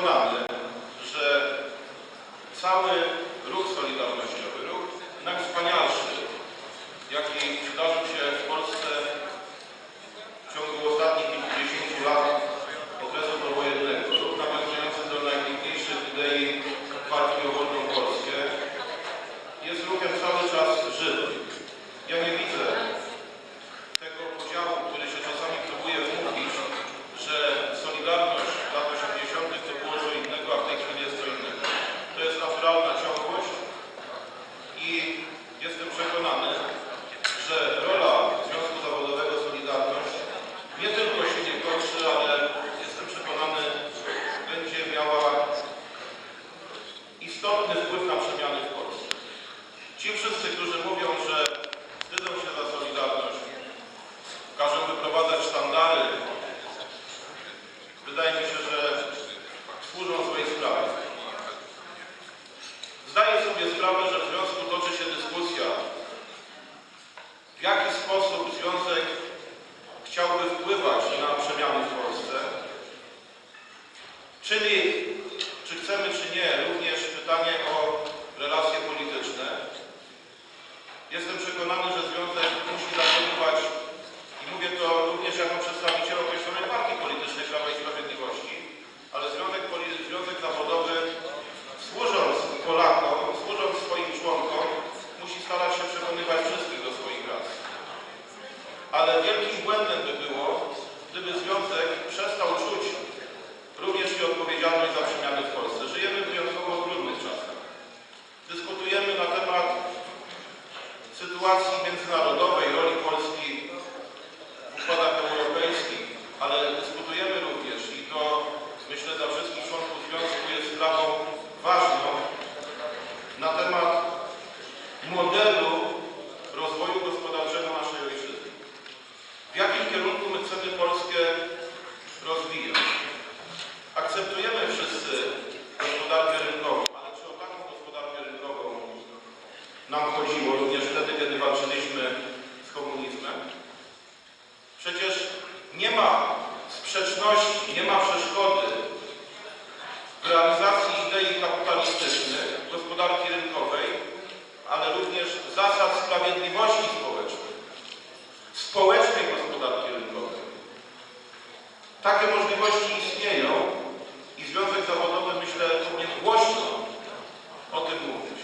przekonany, że cały ruch Solidarności właśnie na przemiany w Polsce, czyli rozwoju gospodarczego naszej ojczyzny. W jakim kierunku my chcemy Polskę rozwijać? Akceptujemy wszyscy gospodarkę rynkową, ale czy o taką gospodarkę rynkową nam chodziło również wtedy, kiedy walczyliśmy z komunizmem? Przecież nie ma sprzeczności, nie ma przeszkody w realizacji zasad sprawiedliwości społecznej, społecznej gospodarki rynkowej. Takie możliwości istnieją i Związek Zawodowy, myślę, powinien głośno o tym mówić.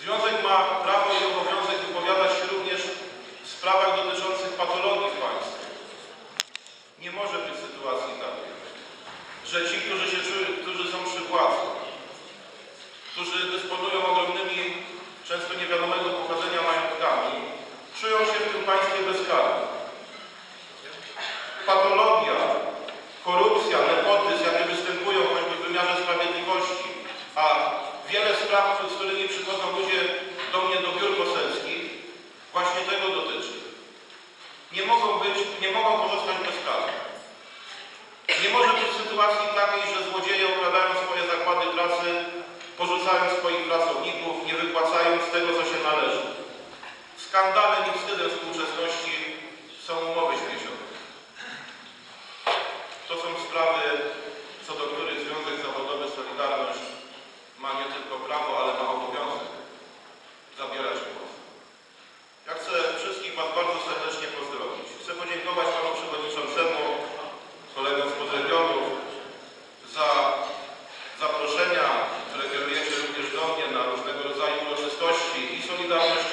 Związek ma patologia, korupcja, nepotyzm, jakie występują choćby w wymiarze sprawiedliwości, a wiele spraw, z którymi przychodzą ludzie do mnie do biur poselskich, właśnie tego dotyczy. Nie mogą być, nie mogą pozostać bez pracy. Nie może być sytuacji takiej, że złodzieje okradają swoje zakłady pracy, porzucają swoich pracowników, nie wypłacają z tego, co się należy. Skandale nie wstydem współczesności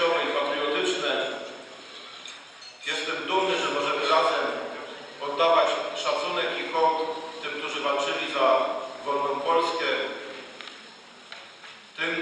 świadome i patriotyczne. Jestem dumny, że możemy razem oddawać szacunek i hołd tym, którzy walczyli za wolną Polskę, tym